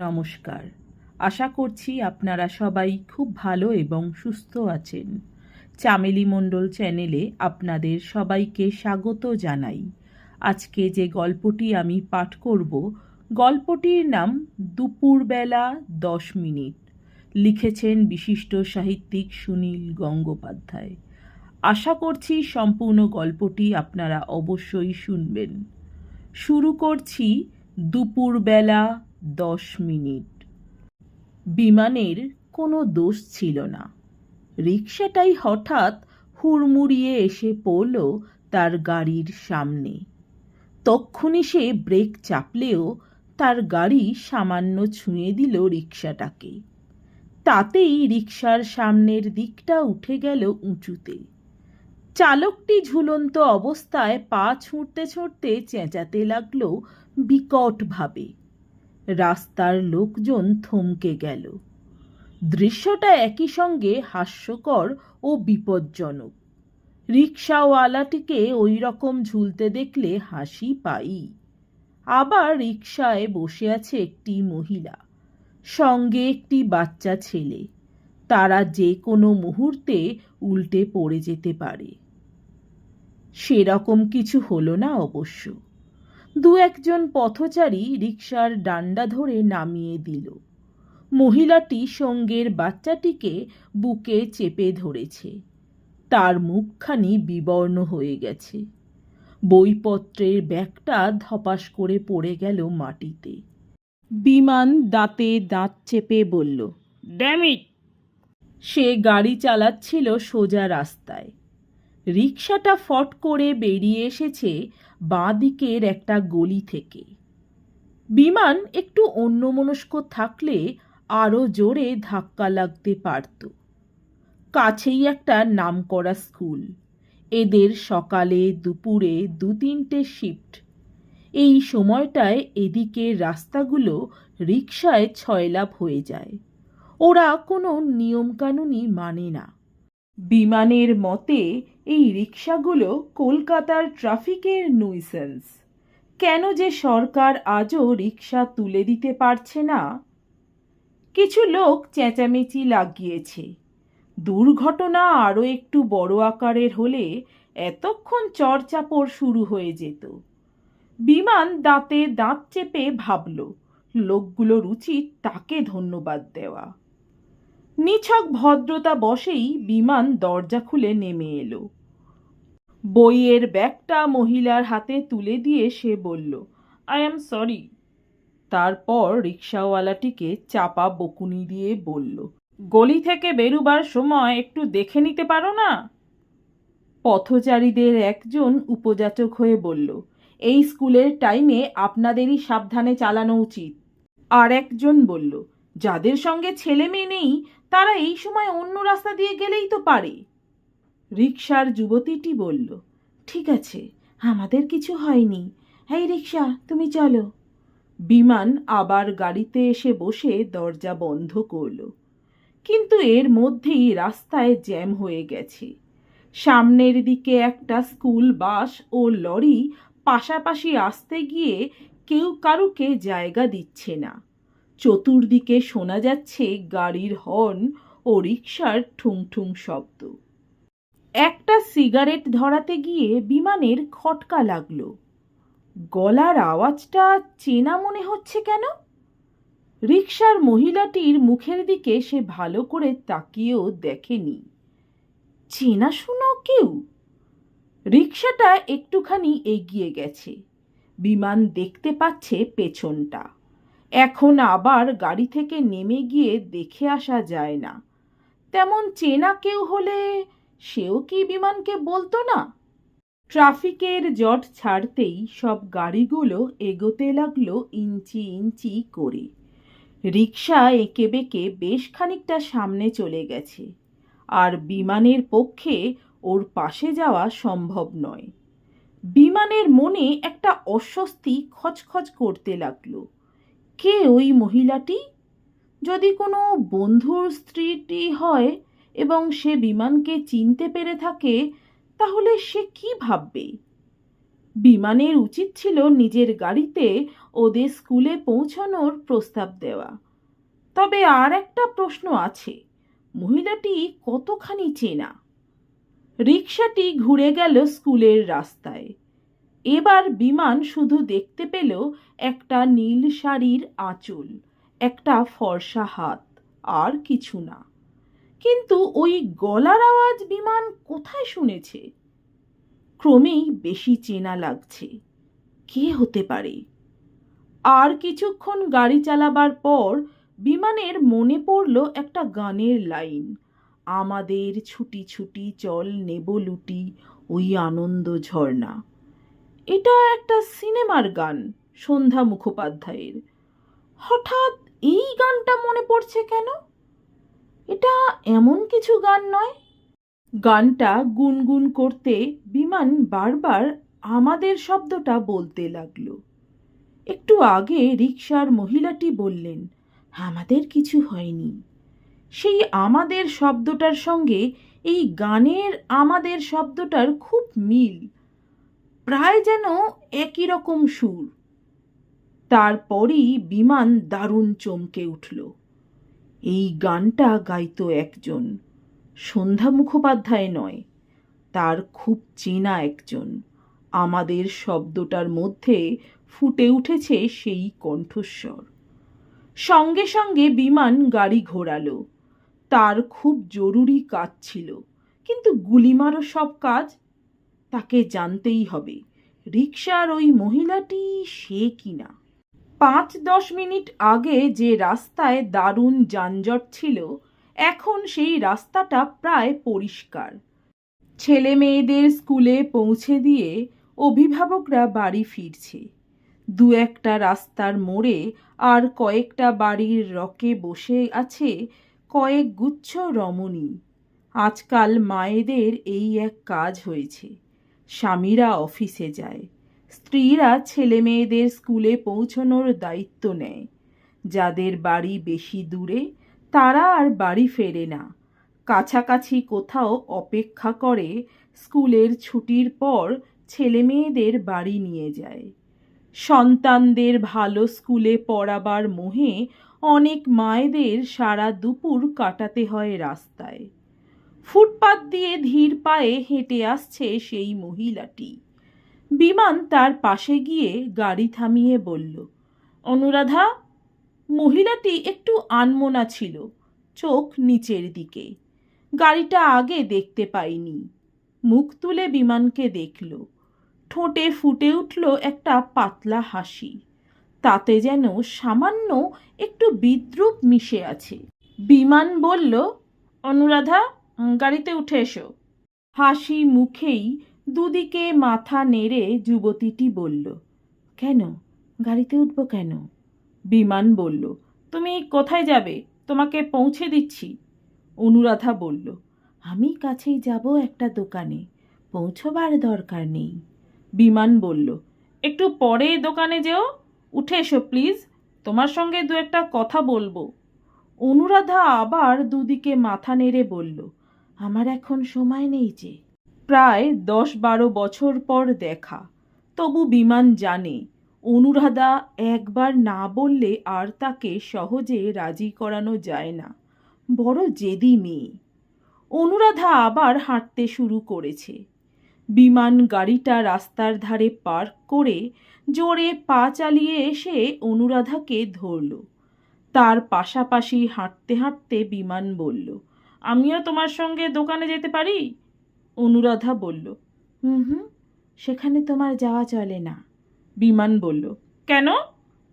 নমস্কার। আশা করছি আপনারা সবাই খুব ভালো এবং সুস্থ আছেন। চামেলি মণ্ডল চ্যানেলে আপনাদের সবাইকে স্বাগত জানাই। আজকে যে গল্পটি আমি পাঠ করব, গল্পটির নাম দুপুরবেলা দশ মিনিট। লিখেছেন বিশিষ্ট সাহিত্যিক সুনীল গঙ্গোপাধ্যায়। আশা করছি সম্পূর্ণ গল্পটি আপনারা অবশ্যই শুনবেন। শুরু করছি দুপুরবেলা দশ মিনিট। বিমানের কোনো দোষ ছিল না। রিক্সাটাই হঠাৎ হুড়মুড়িয়ে এসে পড়ল তার গাড়ির সামনে। তক্ষুনি সে ব্রেক চাপলেও তার গাড়ি সামান্য ছুঁয়ে দিল রিক্সাটাকে তাতেই রিক্সার সামনের দিকটা উঠে গেল উঁচুতে। চালকটি ঝুলন্ত অবস্থায় পা ছুঁড়তে ছুঁড়তে চেঁচাতে লাগল বিকটভাবে। রাস্তার লোকজন থমকে গেল। দৃশ্যটা একই সঙ্গে হাস্যকর ও বিপজ্জনক। রিক্সাওয়ালাটিকে ওই রকম ঝুলতে দেখলে হাসি পাই। আবার রিক্সায় বসে আছে একটি মহিলা, সঙ্গে একটি বাচ্চা ছেলে। তারা যে কোনো মুহূর্তে উল্টে পড়ে যেতে পারে। সেরকম কিছু হলো না অবশ্য। দু একজন পথচারী রিক্সার ডান্ডা ধরে নামিয়ে দিল। মহিলাটি সঙ্গের বাচ্চাটিকে বুকে চেপে ধরেছে। তার মুখখানি বিবর্ণ হয়ে গেছে। বইপত্রের ব্যাগটা ধপাস করে পড়ে গেল মাটিতে। বিমান দাঁতে দাঁত চেপে বলল ড্যামিট সে গাড়ি চালাচ্ছিল সোজা রাস্তায়। রিক্সাটা ফট করে বেরিয়ে এসেছে বাঁ দিকের একটা গলি থেকে। বিমান একটু অন্যমনস্ক থাকলে আরও জোরে ধাক্কা লাগতে পারত। কাছেই একটা নামকরা স্কুল। এদের সকালে দুপুরে দু তিনটে শিফট। এই সময়টায় এদিকের রাস্তাগুলো রিক্সায় ছয়লাভ হয়ে যায়। ওরা কোনো নিয়মকানুনই মানে না। বিমানের মতে এই রিক্সাগুলো কলকাতার ট্রাফিকের নুইসেন্স কেন যে সরকার আজও রিক্সা তুলে দিতে পারছে না? কিছু লোক চেঁচামেচি লাগিয়েছে। দুর্ঘটনা আরও একটু বড় আকারের হলে এতক্ষণ চড়চাপড় শুরু হয়ে যেত। বিমান দাঁতে দাঁত চেপে ভাবল লোকগুলোর উচিত তাকে ধন্যবাদ দেওয়া। নিছক ভদ্রতা বসেই বিমান দরজা খুলে নেমে এলো। বইয়ের ব্যাগটা মহিলার হাতে তুলে দিয়ে সে বলল আই এম সরি তারপর রিক্সাওয়ালাটিকে চাপা বকুনি দিয়ে বলল, গলি থেকে বেরুবার সময় একটু দেখে নিতে পারো না? পথচারীদের একজন উপযাচক হয়ে বলল, এই স্কুলের টাইমে আপনাদেরই সাবধানে চালানো উচিত। আর একজন বলল, যাদের সঙ্গে ছেলে মেয়ে নেই, তারা এই সময় অন্য রাস্তা দিয়ে গেলেই তো পারে। রিক্সার যুবতীটি বলল, ঠিক আছে, আমাদের কিছু হয়নি। এই রিক্সা তুমি চলো। বিমান আবার গাড়িতে এসে বসে দরজা বন্ধ করল। কিন্তু এর মধ্যেই রাস্তায় জ্যাম হয়ে গেছে। সামনের দিকে একটা স্কুল, বাস ও লরি পাশাপাশি আসতে গিয়ে কেউ কারুকে জায়গা দিচ্ছে না। চতুর্দিকে শোনা যাচ্ছে গাড়ির হর্ন ও রিক্সার ঠুং ঠুং শব্দ। একটা সিগারেট ধরাতে গিয়ে বিমানের খটকা লাগল। গলার আওয়াজটা চেনা মনে হচ্ছে কেন? রিক্সার মহিলাটির মুখের দিকে সে ভালো করে তাকিয়েও দেখেনি। চেনা শুনো কেউ? রিক্সাটা একটুখানি এগিয়ে গেছে। বিমান দেখতে পাচ্ছে পেছনটা। এখন আবার গাড়ি থেকে নেমে গিয়ে দেখে আসা যায় না। তেমন চেনা কেউ হলে সেও কি বিমানকে বলতো না? ট্রাফিকের জট ছাড়তেই সব গাড়িগুলো এগোতে লাগল ইঞ্চি ইঞ্চি করে। রিক্সা এঁকে বেঁকে বেশ খানিকটা সামনে চলে গেছে। আর বিমানের পক্ষে ওর পাশে যাওয়া সম্ভব নয়। বিমানের মনে একটা অস্বস্তি খচখচ করতে লাগল। কে ওই মহিলাটি? যদি কোনো বন্ধুর স্ত্রীটি হয় এবং সে বিমানকে চিনতে পেরে থাকে, তাহলে সে কি ভাববে? বিমানের উচিত ছিল নিজের গাড়িতে ওদের স্কুলে পৌঁছানোর প্রস্তাব দেওয়া। তবে আর একটা প্রশ্ন আছে, মহিলাটি কতখানি চেনা? রিকশাটি ঘুরে গেল স্কুলের রাস্তায়। এবার বিমান শুধু দেখতে পেল একটা নীল শাড়ির আঁচল, একটা ফর্সা হাত, আর কিছু না। কিন্তু ওই গলার আওয়াজ বিমান কোথায় শুনেছে? ক্রমেই বেশি চেনা লাগছে। কে হতে পারে? আর কিছুক্ষণ গাড়ি চালাবার পর বিমানের মনে পড়ল একটা গানের লাইন, আমাদের ছুটি ছুটি চল নেব লুটি, ওই আনন্দ ঝর্ণা। এটা একটা সিনেমার গান, সন্ধ্যা মুখোপাধ্যায়ের। হঠাৎ এই গানটা মনে পড়ছে কেন? এটা এমন কিছু গান নয়? গানটা গুনগুন করতে বিমান বারবার আমাদের শব্দটা বলতে লাগল। একটু আগে রিকশার মহিলাটি বললেন, আমাদের কিছু হয়নি। সেই আমাদের শব্দটার সঙ্গে এই গানের আমাদের শব্দটার খুব মিল, প্রায় যেন একই রকম সুর। তারপরই বিমান দারুণ চমকে উঠল। এই গানটা গাইত একজন। সন্ধ্যা মুখোপাধ্যায় নয়, তার খুব চেনা একজন। আমাদের শব্দটার মধ্যে ফুটে উঠেছে সেই কণ্ঠস্বর। সঙ্গে সঙ্গে বিমান গাড়ি ঘোরালো। তার খুব জরুরি কাজ ছিল, কিন্তু গুলিমারও সব কাজ তাকে জানতেই হবে, রিকশার ওই মহিলাটি সে কিনা। পাঁচ দশ মিনিট আগে যে রাস্তায় দারুণ যানজট ছিল, এখন সেই রাস্তাটা প্রায় পরিষ্কার। ছেলে মেয়েদের স্কুলে পৌঁছে দিয়ে অভিভাবকরা বাড়ি ফিরছে। দু একটা রাস্তার মোড়ে আর কয়েকটা বাড়ির রকে বসে আছে কয়েক গুচ্ছ রমণী। আজকাল মায়েদের এই এক কাজ হয়েছে। স্বামীরা অফিসে যায়। স্ত্রীরা ছেলে মেয়েদের স্কুলে পৌঁছনোর দায়িত্ব নেয়। যাদের বাড়ি বেশি দূরে, তারা আর বাড়ি ফেরে না। কাছাকাছি কোথাও অপেক্ষা করে, স্কুলের ছুটির পর ছেলে মেয়েদের বাড়ি নিয়ে যায়। সন্তানদের ভালো স্কুলে পড়াবার মোহে অনেক মায়েদের সারা দুপুর কাটাতে হয় রাস্তায়। ফুটপাত দিয়ে ধীর পায়ে হেঁটে আসছে সেই মহিলাটি। বিমান তার পাশে গিয়ে গাড়ি থামিয়ে বলল, অনুরাধা, মহিলাটি একটু আনমোনা ছিল, চোখ নিচের দিকে। গাড়িটা আগে দেখতে পাইনি। মুখ তুলে বিমানকে দেখল। ঠোঁটে ফুটে উঠল একটা পাতলা হাসি। তাতে যেন সামান্য একটু বিদ্রুপ মিশে আছে। বিমান বলল, অনুরাধা, গাড়িতে উঠে এসো। হাসি মুখেই দুদিকে মাথা নেড়ে যুবতীটি বলল, কেন? গাড়িতে উঠবো কেন? বিমান বলল, তুমি কোথায় যাবে? তোমাকে পৌঁছে দিচ্ছি। অনুরাধা বলল, আমি কাছেই যাব একটা দোকানে, পৌঁছবার দরকার নেই। বিমান বলল, একটু পরে দোকানে যেও, উঠে এসো প্লিজ, তোমার সঙ্গে দু একটা কথা বলব। অনুরাধা আবার দুদিকে মাথা নেড়ে বলল, আমার এখন সময় নেই যে প্রায় দশ বারো বছর পর দেখা। তবু বিমান জানে, অনুরাধা একবার না বললে আর তাকে সহজে রাজি করানো যায় না। বড় জেদি মেয়ে। অনুরাধা আবার হাঁটতে শুরু করেছে। বিমান গাড়িটা রাস্তার ধারে পার্ক করে জোরে পা চালিয়ে এসে অনুরাধাকে ধরল। তার পাশাপাশি হাঁটতে হাঁটতে বিমান বলল, আমিও তোমার সঙ্গে দোকানে যেতে পারি? অনুরাধা বলল হুম হুম সেখানে তোমার যাওয়া চলে না। বিমান বলল কেন?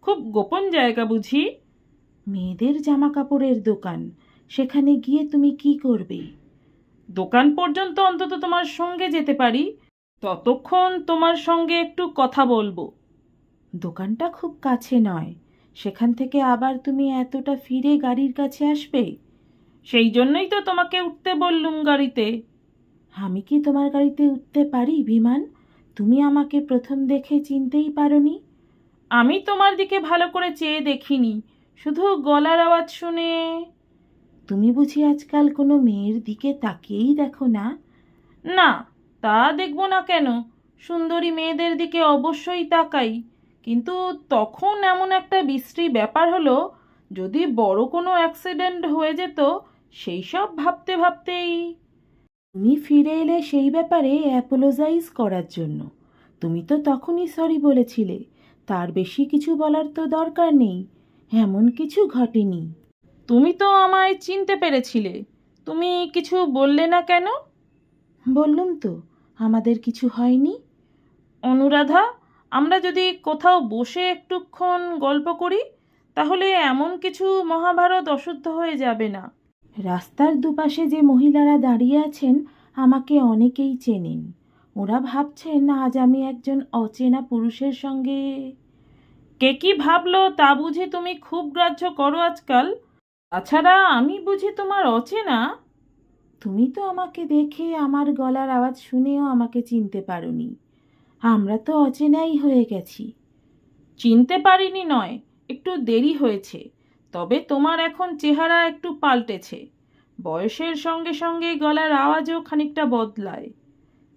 খুব গোপন জায়গা বুঝি? মেয়েদের জামা কাপড়ের দোকান সেখানে গিয়ে তুমি কি করবে? দোকান পর্যন্ত অন্তত তোমার সঙ্গে যেতে পারি। ততক্ষণ তোমার সঙ্গে একটু কথা বলব। দোকানটা খুব কাছে নয় সেখান থেকে আবার তুমি এতটা ফিরে গাড়ির কাছে আসবে? সেই জন্যই তো তোমাকে উঠতে বললুম গাড়িতে। আমি কি তোমার গাড়িতে উঠতে পারি বিমান? তুমি আমাকে প্রথম দেখে চিনতেই পারোনি। আমি তোমার দিকে ভালো করে চেয়ে দেখিনি। শুধু গলার আওয়াজ শুনে। তুমি বুঝি আজকাল কোনো মেয়ের দিকে তাকিয়েই দেখো না? না তা দেখব না কেন? সুন্দরী মেয়েদের দিকে অবশ্যই তাকাই। কিন্তু তখন এমন একটা বিশ্রী ব্যাপার হলো যদি বড় কোনো অ্যাক্সিডেন্ট হয়ে যেত সেই সব ভাবতে ভাবতেই তুমি ফিরে এলে সেই ব্যাপারে অ্যাপোলোজাইজ করার জন্য। তুমি তো তখনই সরি বলেছিলে। তার বেশি কিছু বলার তো দরকার নেই। এমন কিছু ঘটেনি। তুমি তো আমায় চিনতে পেরেছিলে। তুমি কিছু বললে না কেন? বললুম তো আমাদের কিছু হয়নি। অনুরাধা আমরা যদি কোথাও বসে একটুক্ষণ গল্প করি তাহলে এমন কিছু মহাভারত অশুদ্ধ হয়ে যাবে না। রাস্তার দুপাশে যে মহিলারা দাঁড়িয়ে আছেন, আমাকে অনেকেই চেনেন। ওরা ভাবছেন আজ আমি একজন অচেনা পুরুষের সঙ্গে। কে কি ভাবলো তা বুঝি তুমি খুব গ্রাহ্য করো আজকাল। তাছাড়া আমি বুঝি তোমার অচেনা। তুমি তো আমাকে দেখে আমার গলার আওয়াজ শুনেও আমাকে চিনতে পারোনি। আমরা তো অচেনাই হয়ে গেছি। চিনতে পারিনি নয়, একটু দেরি হয়েছে। তবে তোমার এখন চেহারা একটু পাল্টেছে। বয়সের সঙ্গে সঙ্গে গলার আওয়াজও খানিকটা বদলায়।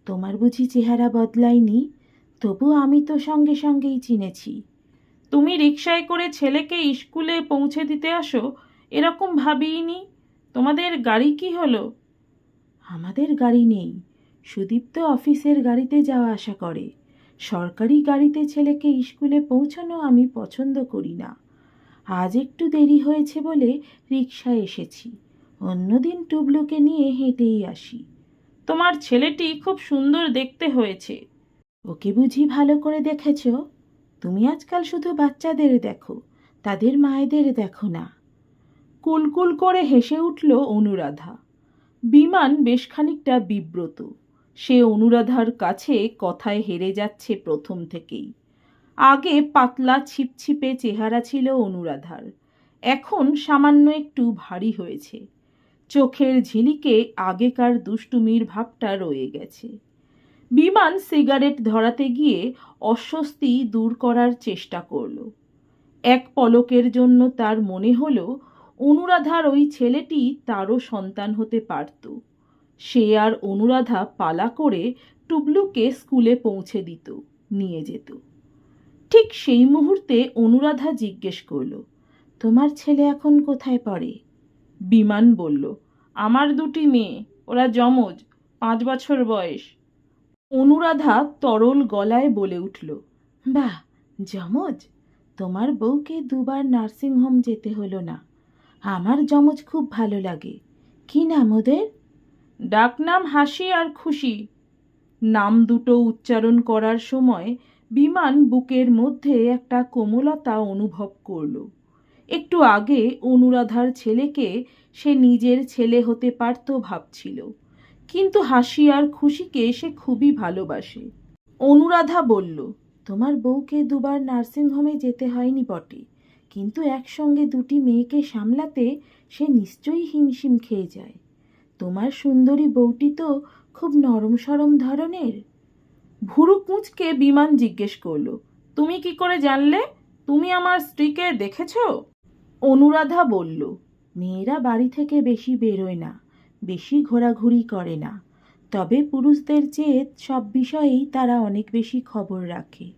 তোমার বুঝি চেহারা বদলায়নি? তবু আমি তো সঙ্গে সঙ্গেই চিনেছি। তুমি রিক্সায় করে ছেলেকে স্কুলে পৌঁছে দিতে আসো, এরকম ভাবিনি তোমাদের গাড়ি কি হলো? আমাদের গাড়ি নেই। সুদীপ্ত অফিসের গাড়িতে যাওয়া আসা করে। সরকারি গাড়িতে ছেলেকে স্কুলে পৌঁছানো আমি পছন্দ করি না। আজ একটু দেরি হয়েছে বলে রিকশায় এসেছি। অন্যদিন টুবলুকে নিয়ে হেঁটেই আসি। তোমার ছেলেটি খুব সুন্দর দেখতে হয়েছে। ওকে বুঝি ভালো করে দেখেছ? তুমি আজকাল শুধু বাচ্চাদের দেখো, তাদের মায়েদের দেখো না। কুলকুল করে হেসে উঠল অনুরাধা। বিমান বেশ খানিকটা বিব্রত। সে অনুরাধার কাছে কথায় হেরে যাচ্ছে প্রথম থেকেই। আগে পাতলা ছিপছিপে চেহারা ছিল অনুরাধার। এখন সামান্য একটু ভারী হয়েছে। চোখের ঝিলিকে আগেকার দুষ্টুমির ভাবটা রয়ে গেছে। বিমান সিগারেট ধরাতে গিয়ে অস্বস্তি দূর করার চেষ্টা করল। এক পলকের জন্য তার মনে হলো, অনুরাধার ওই ছেলেটি তারও সন্তান হতে পারত। সে আর অনুরাধা পালা করে টুবলুকে স্কুলে পৌঁছে দিত, নিয়ে যেত। ঠিক সেই মুহূর্তে অনুরাধা জিজ্ঞেস করল, তোমার ছেলে এখন কোথায় পড়ে? বিমান বলল, আমার দুটি মেয়ে, ওরা যমজ, পাঁচ বছর বয়স। অনুরাধা তরল গলায় বলে উঠল, বাহ, যমজ, তোমার বউকে দুবার নার্সিংহোম যেতে হলো না। আমার যমজ খুব ভালো লাগে। কি নাম ওদের? ডাকনাম হাসি আর খুশি। নাম দুটো উচ্চারণ করার সময় বিমান বুকের মধ্যে একটা কোমলতা অনুভব করল। একটু আগে অনুরাধার ছেলেকে সে নিজের ছেলে হতে পারত ভাবছিল, কিন্তু হাসি আর খুশিকে সে খুবই ভালোবাসে। অনুরাধা বলল, তোমার বউকে দুবার নার্সিংহোমে যেতে হয়নি বটে, কিন্তু একসঙ্গে দুটি মেয়েকে সামলাতে সে নিশ্চয়ই হিমশিম খেয়ে যায়। তোমার সুন্দরী বউটি তো খুব নরম সরম ধরনের। ভুরু কুঁচকে বিমান জিজ্ঞেস করল তুমি কি করে জানলে? তুমি আমার স্ত্রীকে দেখেছ? অনুরাধা বলল মেয়েরা বাড়ি থেকে বেশি বেরোয় না বেশি ঘোরাঘুরি করে না। তবে পুরুষদের চেয়ে সব বিষয়েই তারা অনেক বেশি খবর রাখে।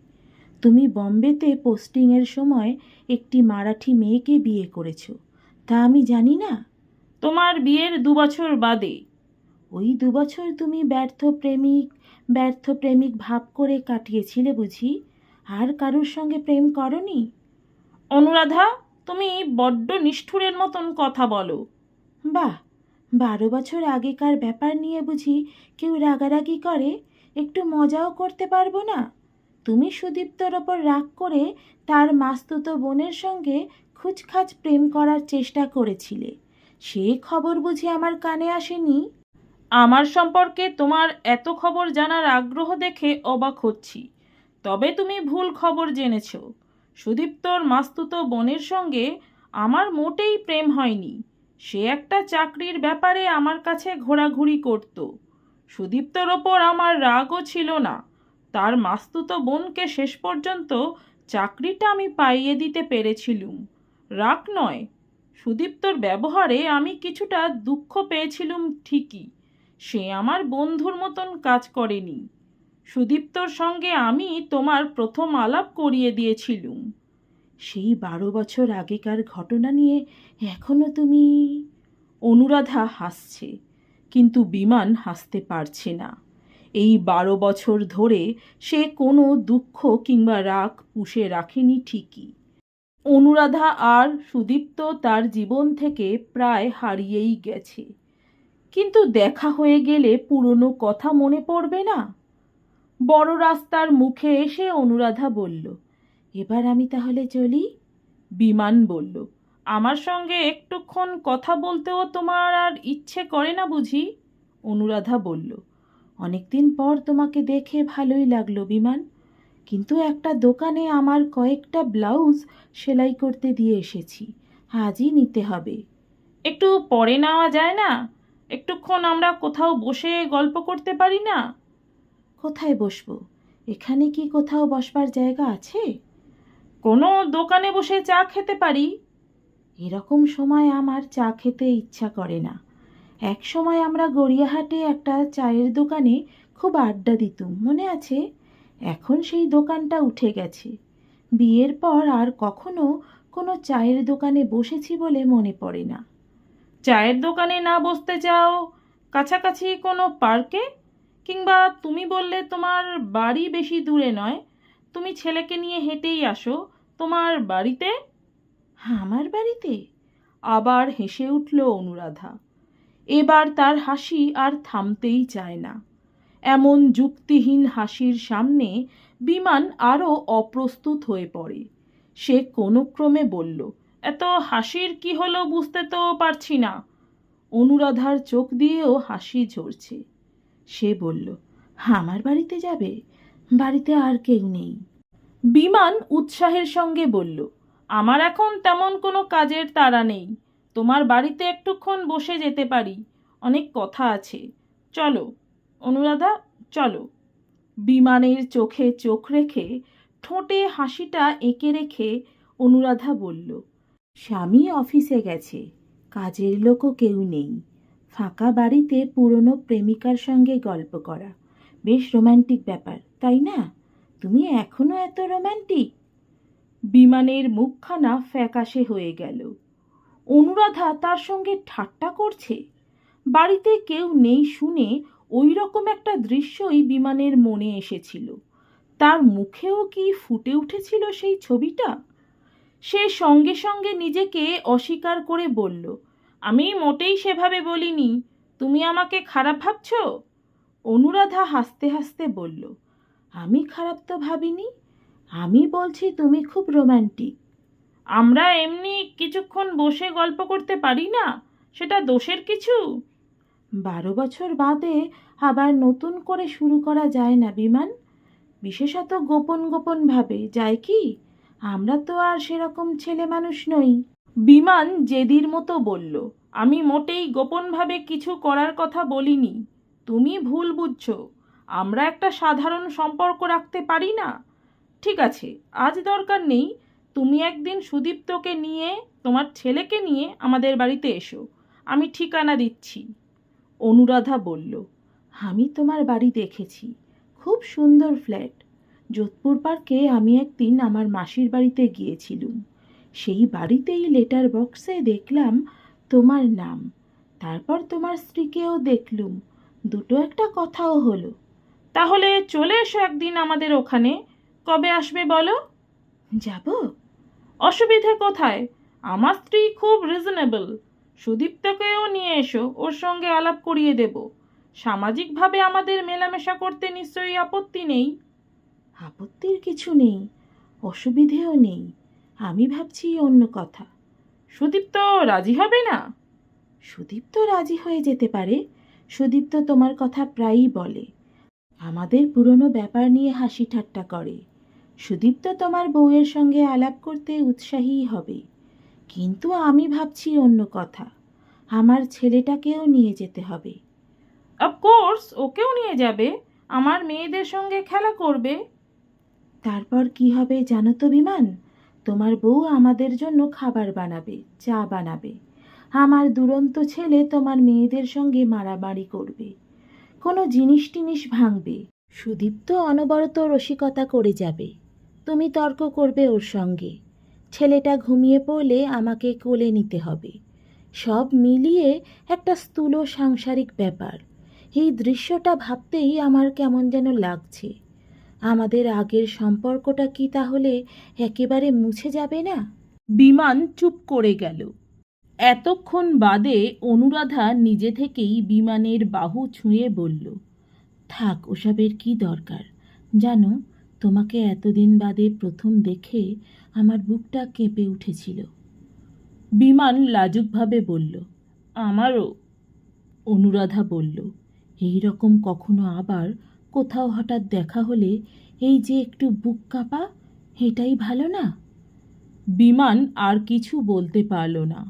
তুমি বম্বেতে পোস্টিংয়ের সময় একটি মারাঠি মেয়েকে বিয়ে করেছ তা আমি জানি না। তোমার বিয়ের দু বছর বাদে। ওই দু বছর তুমি ব্যর্থ প্রেমিক ব্যর্থ প্রেমিক ভাব করে কাটিয়েছিলে বুঝি। আর কারোর সঙ্গে প্রেম করনি? অনুরাধা, তুমি বড্ড নিষ্ঠুরের মতন কথা বলো। বাহ, বারো বছর আগেকার ব্যাপার নিয়ে বুঝি কেউ রাগারাগি করে, একটু মজাও করতে পারব না? তুমি সুদীপ্তর ওপর রাগ করে তার মাস্তুত বোনের সঙ্গে খুচখাচ প্রেম করার চেষ্টা করেছিলে। সে খবর বুঝি আমার কানে আসেনি? আমার সম্পর্কে তোমার এত খবর জানার আগ্রহ দেখে অবাক হচ্ছি। তবে তুমি ভুল খবর জেনেছ। সুদীপ্তর মাস্তুত বোনের সঙ্গে আমার মোটেই প্রেম হয়নি। সে একটা চাকরির ব্যাপারে আমার কাছে ঘোরাঘুরি করত। সুদীপ্তর ওপর আমার রাগও ছিল না। তার মাস্তুত বোনকে শেষ পর্যন্ত চাকরিটা আমি পাইয়ে দিতে পেরেছিলুম। রাগ নয়। সুদীপ্তর ব্যবহারে আমি কিছুটা দুঃখ পেয়েছিলুম ঠিকই। সে আমার বন্ধুর মতন কাজ করেনি। সুদীপ্তর সঙ্গে আমি তোমার প্রথম আলাপ করিয়ে দিয়েছিলুম। সেই বারো বছর আগেকার ঘটনা নিয়ে এখনও তুমি অনুরাধা হাসছে, কিন্তু বিমান হাসতে পারছে না। এই বারো বছর ধরে সে কোনো দুঃখ কিংবা রাগ পুষে রাখেনি ঠিকই। অনুরাধা আর সুদীপ্ত তার জীবন থেকে প্রায় হারিয়েই গেছে। কিন্তু দেখা হয়ে গেলে পুরনো কথা মনে পড়বে না? বড় রাস্তার মুখে এসে অনুরাধা বলল, এবার আমি তাহলে চলি? বিমান বলল, আমার সঙ্গে একটুক্ষণ কথা বলতেও তোমার আর ইচ্ছে করে না বুঝি? অনুরাধা বলল, অনেকদিন পর তোমাকে দেখে ভালোই লাগল বিমান, কিন্তু একটা দোকানে আমার কয়েকটা ব্লাউজ সেলাই করতে দিয়ে এসেছি, আজই নিতে হবে। একটু পরে নেওয়া যায় না? একটুক্ষণ আমরা কোথাও বসে গল্প করতে পারি না? কোথায় বসবো? এখানে কি কোথাও বসবার জায়গা আছে? কোনো দোকানে বসে চা খেতে পারি। এরকম সময় আমার চা খেতে ইচ্ছা করে না। এক সময় আমরা গড়িয়াহাটে একটা চায়ের দোকানে খুব আড্ডা দিতুম মনে আছে? এখন সেই দোকানটা উঠে গেছে। বিয়ের পর আর কখনো কোনো চায়ের দোকানে বসেছি বলে মনে পড়ে না। চায়ের দোকানে না বসতে চাও? কাছাকাছি কোনো পার্কে? কিংবা তুমি বললে তোমার বাড়ি বেশি দূরে নয়, তুমি ছেলেকে নিয়ে হেঁটেই আসো। তোমার বাড়িতে? আমার বাড়িতে। আবার হেসে উঠল অনুরাধা। এবার তার হাসি আর থামতেই চায় না। এমন যুক্তিহীন হাসির সামনে বিমান আরও অপ্রস্তুত হয়ে পড়ে। সে কোনো ক্রমে বলল এত হাসির কি হলো বুঝতে তো পারছি না। অনুরাধার চোখ দিয়েও হাসি ঝরছে। সে বলল, আমার বাড়িতে যাবে? বাড়িতে আর কেউ নেই। বিমান উৎসাহের সঙ্গে বলল, আমার এখন তেমন কোনো কাজের তাড়া নেই। তোমার বাড়িতে একটুক্ষণ বসে যেতে পারি। অনেক কথা আছে। চলো, অনুরাধা, চলো। বিমানের চোখে চোখ রেখে ঠোঁটে হাসিটা এঁকে রেখে অনুরাধা বলল স্বামী অফিসে গেছে। কাজের লোকও কেউ নেই। ফাঁকা বাড়িতে পুরনো প্রেমিকার সঙ্গে গল্প করা। বেশ রোম্যান্টিক ব্যাপার, তাই না? তুমি এখনও এত রোম্যান্টিক বিমানের মুখখানা ফ্যাকাশে হয়ে গেল। অনুরাধা তার সঙ্গে ঠাট্টা করছে। বাড়িতে কেউ নেই শুনে ওই রকম একটা দৃশ্যই বিমানের মনে এসেছিল। তার মুখেও কি ফুটে উঠেছিল সেই ছবিটা? সে সঙ্গে সঙ্গে নিজেকে অস্বীকার করে বলল, আমি মোটেই সেভাবে বলিনি। তুমি আমাকে খারাপ ভাবছ? অনুরাধা হাসতে হাসতে বলল, আমি খারাপ তো ভাবিনি। আমি বলছি তুমি খুব রোম্যান্টিক। আমরা এমনি কিছুক্ষণ বসে গল্প করতে পারি না? সেটা দোষের কিছু? বারো বছর বাদে আবার নতুন করে শুরু করা যায় না বিমান? বিশেষত গোপন গোপন ভাবে, যায় কি? আমরা তো আর সেরকম ছেলে মানুষ নই। বিমান জেদির মতো বলল, আমি মোটেই গোপনভাবে কিছু করার কথা বলিনি। তুমি ভুল বুঝছ। আমরা একটা সাধারণ সম্পর্ক রাখতে পারি না। ঠিক আছে, আজ দরকার নেই। তুমি একদিন সুদীপ্তকে নিয়ে, তোমার ছেলেকে নিয়ে আমাদের বাড়িতে এসো। আমি ঠিকানা দিচ্ছি। অনুরাধা বলল, আমি তোমার বাড়ি দেখেছি। খুব সুন্দর ফ্ল্যাট। যোধপুর পার্কে আমি একদিন আমার মাসির বাড়িতে গিয়েছিলুম। সেই বাড়িতেই লেটার বক্সে দেখলাম তোমার নাম। তারপর তোমার স্ত্রীকেও দেখলুম। দুটো একটা কথাও হলো। তাহলে চলে এসো একদিন আমাদের ওখানে। কবে আসবে বলো? যাব। অসুবিধে কোথায়? আমার স্ত্রী খুব রিজনেবল সুদীপ্তকেও নিয়ে এসো ওর সঙ্গে আলাপ করিয়ে দেব। সামাজিকভাবে আমাদের মেলামেশা করতে নিশ্চয়ই আপত্তি নেই। আপত্তির কিছু নেই, অসুবিধেও নেই। আমি ভাবছি অন্য কথা। সুদীপ্ত রাজি হবে না। সুদীপ্ত রাজি হয়ে যেতে পারে। সুদীপ্ত তোমার কথা প্রায়ই বলে। আমাদের পুরনো ব্যাপার নিয়ে হাসি ঠাট্টা করে। সুদীপ্ত তোমার বউয়ের সঙ্গে আলাপ করতে উৎসাহী হবে। কিন্তু আমি ভাবছি অন্য কথা। আমার ছেলেটাকেও নিয়ে যেতে হবে। অফকোর্স ওকেও নিয়ে যাবে। আমার মেয়েদের সঙ্গে খেলা করবে। তারপর কি হবে জানো তো বিমান? তোমার বউ আমাদের জন্য খাবার বানাবে, চা বানাবে। আমার দুরন্ত ছেলে তোমার মেয়েদের সঙ্গে মারামারি করবে। কোনো জিনিস টিনিস ভাঙবে। সুদীপ তো অনবরত রসিকতা করে যাবে। তুমি তর্ক করবে ওর সঙ্গে। ছেলেটা ঘুমিয়ে পড়লে আমাকে কোলে নিতে হবে। সব মিলিয়ে একটা স্থূল সাংসারিক ব্যাপার। এই দৃশ্যটা ভাবতেই আমার কেমন যেন লাগছে। আমাদের আগের সম্পর্কটা কি তাহলে একেবারে মুছে যাবে না? বিমান চুপ করে গেল। এতক্ষণ বাদে অনুরাধা নিজে থেকেই বিমানের বাহু ছুঁয়ে বলল, থাক, ওসবের কি দরকার? জানো, তোমাকে এতদিন বাদে প্রথম দেখে আমার বুকটা কেঁপে উঠেছিল। বিমান লাজুকভাবে বলল, আমারও। অনুরাধা বলল এই রকম কখনো আবার কোথাও হঠাৎ দেখা হলে এই যে একটু বুক কাঁপা, এটাই ভালো না? বিমান আর কিছু বলতে পারল না।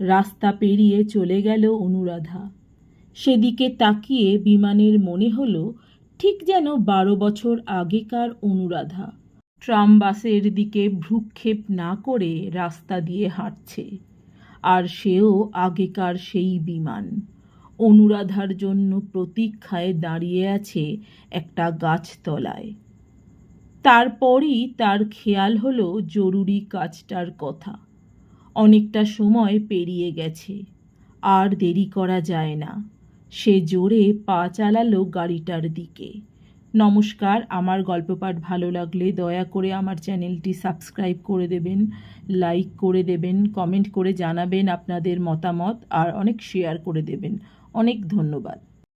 রাস্তা পেরিয়ে চলে গেল অনুরাধা। সেদিকে তাকিয়ে বিমানের মনে হলো, ঠিক যেন বারো বছর আগেকার অনুরাধা। ট্রাম বাসের দিকে ভ্রুক্ষেপ না করে রাস্তা দিয়ে হাঁটছে, আর সেও আগেকার সেই বিমান। অনুরাধার জন্য প্রতীক্ষায় দাঁড়িয়ে আছে একটা গাছতলায়। তারপরই তার খেয়াল হলো জরুরি কাজটার কথা। অনেকটা সময় পেরিয়ে গেছে, আর দেরি করা যায় না। সে জোরে পা চালালো গাড়িটার দিকে। নমস্কার, আমার গল্প পাঠ ভালো লাগলে দয়া করে আমার চ্যানেলটি সাবস্ক্রাইব করে দেবেন, লাইক করে দেবেন, কমেন্ট করে জানাবেন আপনাদের মতামত, আর অনেক শেয়ার করে দেবেন। অনেক ধন্যবাদ।